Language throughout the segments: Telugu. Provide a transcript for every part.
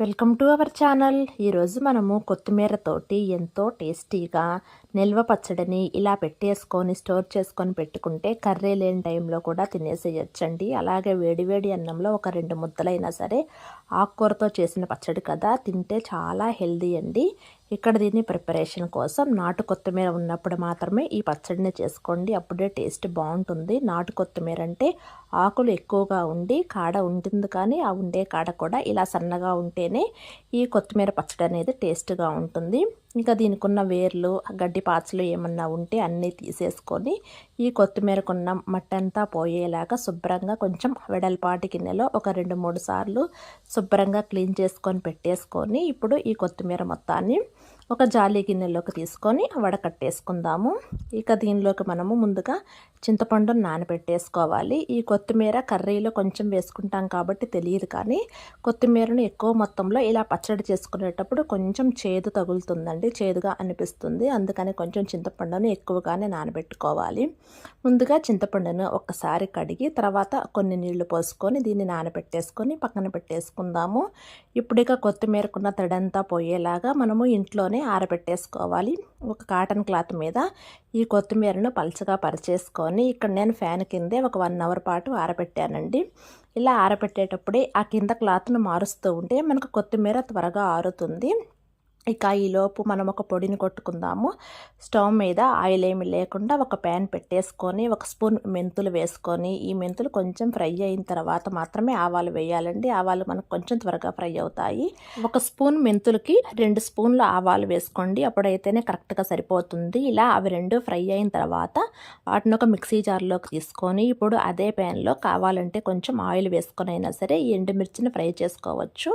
Welcome to our channel. ఈరోజు మనము కొత్తిమీరతోటి ఎంతో టేస్టీగా నిల్వ పచ్చడిని ఇలా పెట్టేసుకొని స్టోర్ చేసుకొని పెట్టుకుంటే కర్రీ లేని టైంలో కూడా తినేసేయచ్చండి. అలాగే వేడివేడి అన్నంలో ఒక రెండు ముద్దలైనా సరే ఆకుకూరతో చేసిన పచ్చడి కదా తింటే చాలా హెల్దీ అండి. ఇక్కడ దీన్ని ప్రిపరేషన్ కోసం నాటు కొత్తిమీర ఉన్నప్పుడు మాత్రమే ఈ పచ్చడిని చేసుకోండి. అప్పుడే టేస్ట్ బాగుంటుంది. నాటు కొత్తిమీర అంటే ఆకులు ఎక్కువగా ఉండి కాడ ఉంటుంది కానీ ఆ ఉండే కాడ కూడా ఇలా సన్నగా ఉంటేనే ఈ కొత్తిమీర పచ్చడి అనేది టేస్ట్గా ఉంటుంది. ఇంకా దీనికి ఉన్న వేర్లు గడ్డి పాచులు ఏమన్నా ఉంటే అన్నీ తీసేసుకొని ఈ కొత్తిమీరకున్న మట్టంతా పోయేలాగా శుభ్రంగా కొంచెం వెడల్పాటి గిన్నెలో ఒక రెండు మూడు సార్లు శుభ్రంగా క్లీన్ చేసుకొని పెట్టేసుకొని ఇప్పుడు ఈ కొత్తిమీర మొత్తాన్ని ఒక జాలి గిన్నెలోకి తీసుకొని వడకట్టేసుకుందాము. ఇక దీనిలోకి మనము ముందుగా చింతపండును నానబెట్టేసుకోవాలి. ఈ కొత్తిమీర కర్రీలో కొంచెం వేసుకుంటాం కాబట్టి తెలియదు కానీ కొత్తిమీరను ఎక్కువ మొత్తంలో ఇలా పచ్చడి చేసుకునేటప్పుడు కొంచెం చేదు తగులుతుందండి చేదుగా అనిపిస్తుంది. అందుకని కొంచెం చింతపండును ఎక్కువగానే నానబెట్టుకోవాలి. ముందుగా చింతపండును ఒక్కసారి కడిగి తర్వాత కొన్ని నీళ్ళు పోసుకొని దీన్ని నానబెట్టేసుకొని పక్కన పెట్టేసుకుందాము. ఇప్పుడు ఇక కొత్తిమీరకున్న తడంతా పోయేలాగా మనము ఇంట్లోనే ఆరబెట్టేసుకోవాలి. ఒక కాటన్ క్లాత్ మీద ఈ కొత్తిమీరను పలుచగా పరిచేసుకొని ఇక్కడ నేను ఫ్యాన్ కిందే ఒక వన్ అవర్ పాటు ఆరబెట్టానండి. ఇలా ఆరబెట్టేటప్పుడే ఆ కింద క్లాత్ను మారుస్తూ ఉంటే మనకు కొత్తిమీర త్వరగా ఆరుతుంది. ఇక ఈలోపు మనం ఒక పొడిని కొట్టుకుందాము. స్టవ్ మీద ఆయిల్ ఏమి లేకుండా ఒక ప్యాన్ పెట్టేసుకొని ఒక స్పూన్ మెంతులు వేసుకొని ఈ మెంతులు కొంచెం ఫ్రై అయిన తర్వాత మాత్రమే ఆవాలు వేయాలండి. ఆవాలు మనకు కొంచెం త్వరగా ఫ్రై అవుతాయి. ఒక స్పూన్ మెంతులకి రెండు స్పూన్లు ఆవాలు వేసుకోండి. అప్పుడైతేనే కరెక్ట్గా సరిపోతుంది. ఇలా అవి రెండు ఫ్రై అయిన తర్వాత వాటిని ఒక మిక్సీ జార్లోకి తీసుకొని ఇప్పుడు అదే ప్యాన్లో కావాలంటే కొంచెం ఆయిల్ వేసుకొని అయినా సరే ఎండుమిర్చిని ఫ్రై చేసుకోవచ్చు.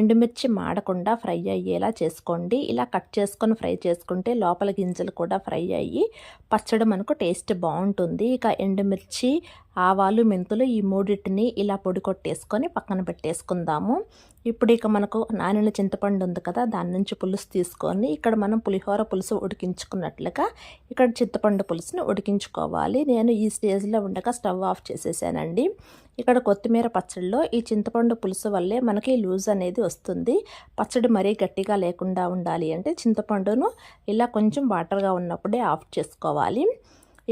ఎండుమిర్చి మాడకుండా ఫ్రై అయ్యేలా చేసుకో చేసుకోండి ఇలా కట్ చేసుకొని ఫ్రై చేసుకుంటే లోపల గింజలు కూడా ఫ్రై అయ్యి పచ్చడి మనకు టేస్ట్ బాగుంటుంది. ఇక ఎండుమిర్చి ఆవాలు మెంతులు ఈ మూడింటిని ఇలా పొడి కొట్టేసుకొని పక్కన పెట్టేసుకుందాము. ఇప్పుడు ఇక మనకు నానిన చింతపండు ఉంది కదా దాని నుంచి పులుసు తీసుకొని ఇక్కడ మనం పులిహోర పులుసు ఉడికించుకున్నట్లుగా ఇక్కడ చింతపండు పులుసుని ఉడికించుకోవాలి. నేను ఈ స్టేజ్లో ఉండగా స్టవ్ ఆఫ్ చేసేసానండి. ఇక్కడ కొత్తిమీర పచ్చడిలో ఈ చింతపండు పులుసు వల్లే మనకి లూజ్ అనేది వస్తుంది. పచ్చడి మరీ గట్టిగా లేకుండా ఉండాలి అంటే చింతపండును ఇలా కొంచెం వాటర్గా ఉన్నప్పుడే ఆఫ్ చేసుకోవాలి.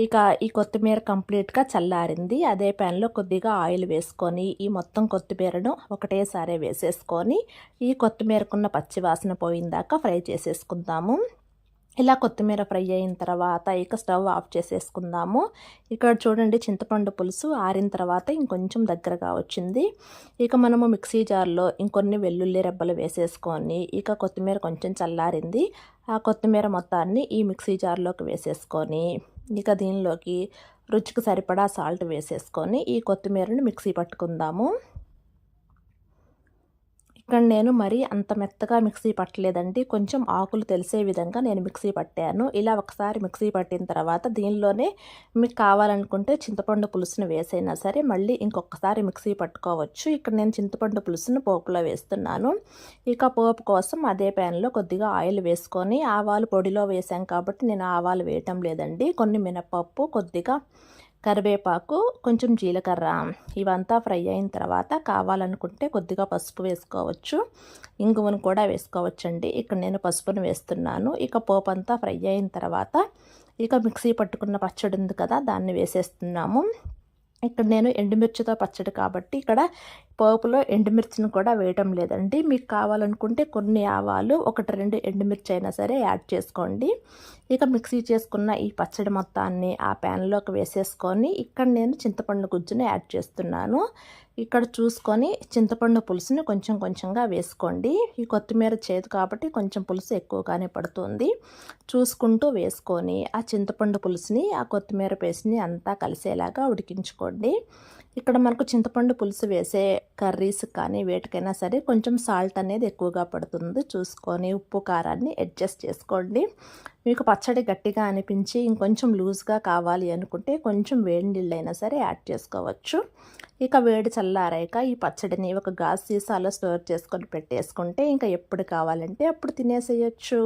ఇక ఈ కొత్తిమీర కంప్లీట్గా చల్లారింది. అదే ప్యాన్లో కొద్దిగా ఆయిల్ వేసుకొని ఈ మొత్తం కొత్తిమీరను ఒకటేసారి వేసేసుకొని ఈ కొత్తిమీరకున్న పచ్చివాసన పోయిందాక ఫ్రై చేసేసుకుందాము. ఇలా కొత్తిమీర ఫ్రై అయిన తర్వాత ఇక స్టవ్ ఆఫ్ చేసేసుకుందాము. ఇక్కడ చూడండి చింతపండు పులుసు ఆరిన తర్వాత ఇంకొంచెం దగ్గరగా వచ్చింది. ఇక మనము మిక్సీ జార్లో ఇంకొన్ని వెల్లుల్లి రెబ్బలు వేసేసుకొని ఇక కొత్తిమీర కొంచెం చల్లారింది. ఆ కొత్తిమీర మొత్తాన్ని ఈ మిక్సీ జార్లోకి వేసేసుకొని ఇక దీనిలోకి రుచికి సరిపడా సాల్ట్ వేసేసుకొని ఈ కొత్తిమీరని మిక్సీ పట్టుకుందాము. ఇక్కడ నేను మరీ అంత మెత్తగా మిక్సీ పట్టలేదండి. కొంచెం ఆకులు తెలిసే విధంగా నేను మిక్సీ పట్టాను. ఇలా ఒకసారి మిక్సీ పట్టిన తర్వాత దీనిలోనే మీకు కావాలనుకుంటే చింతపండు పులుసును వేసైనా సరే మళ్ళీ ఇంకొకసారి మిక్సీ పట్టుకోవచ్చు. ఇక్కడ నేను చింతపండు పులుసును పోపులో వేస్తున్నాను. ఇక పోపు కోసం అదే ప్యాన్లో కొద్దిగా ఆయిల్ వేసుకొని ఆవాలు పొడిలో వేసాం కాబట్టి నేను ఆవాలు వేయటం లేదండి. కొన్ని మినపప్పు కొద్దిగా కరివేపాకు కొంచెం జీలకర్ర ఇవంతా ఫ్రై అయిన తర్వాత కావాలనుకుంటే కొద్దిగా పసుపు వేసుకోవచ్చు. ఇంగువను కూడా వేసుకోవచ్చండి. ఇక్కడ నేను పసుపును వేస్తున్నాను. ఇక పోపు అంతా ఫ్రై అయిన తర్వాత ఇక మిక్సీ పట్టుకున్న పచ్చడి ఉంది కదా దాన్ని వేసేస్తున్నాము. ఇక్కడ నేను ఎండుమిర్చితో పచ్చడి కాబట్టి ఇక్కడ పోపులో ఎండుమిర్చిని కూడా వేయటం లేదండి. మీకు కావాలనుకుంటే కొన్ని ఆవాలు ఒకటి రెండు ఎండుమిర్చి అయినా సరే యాడ్ చేసుకోండి. ఇక మిక్సీ చేసుకున్న ఈ పచ్చడి మొత్తాన్ని ఆ ప్యాన్లోకి వేసేసుకొని ఇక్కడ నేను చింతపండు గుజ్జుని యాడ్ చేస్తున్నాను. ఇక్కడ చూసుకొని చింతపండు పులుసుని కొంచెం కొంచెంగా వేసుకోండి. ఈ కొత్తిమీర చేదు కాబట్టి కొంచెం పులుసు ఎక్కువగానే పడుతుంది. చూసుకుంటూ వేసుకొని ఆ చింతపండు పులుసుని ఆ కొత్తిమీర పేస్ట్ని అంతా కలిసేలాగా ఉడికించుకోండి. ఇక్కడ మనకు చింతపండు పులుసు వేసే కర్రీస్ కానీ వేటికైనా సరే కొంచెం సాల్ట్ అనేది ఎక్కువగా పడుతుంది. చూసుకొని ఉప్పు కారాన్ని అడ్జస్ట్ చేసుకోండి. మీకు పచ్చడి గట్టిగా అనిపించి ఇంకొంచెం లూజ్గా కావాలి అనుకుంటే కొంచెం వేడి నీళ్ళైనా సరే యాడ్ చేసుకోవచ్చు. ఇక వేడి చల్లారాక ఈ పచ్చడిని ఒక గాజు సీసాలో స్టోర్ చేసుకొని పెట్టేసుకుంటే ఇంకా ఎప్పుడు కావాలంటే అప్పుడు తినేసేయచ్చు.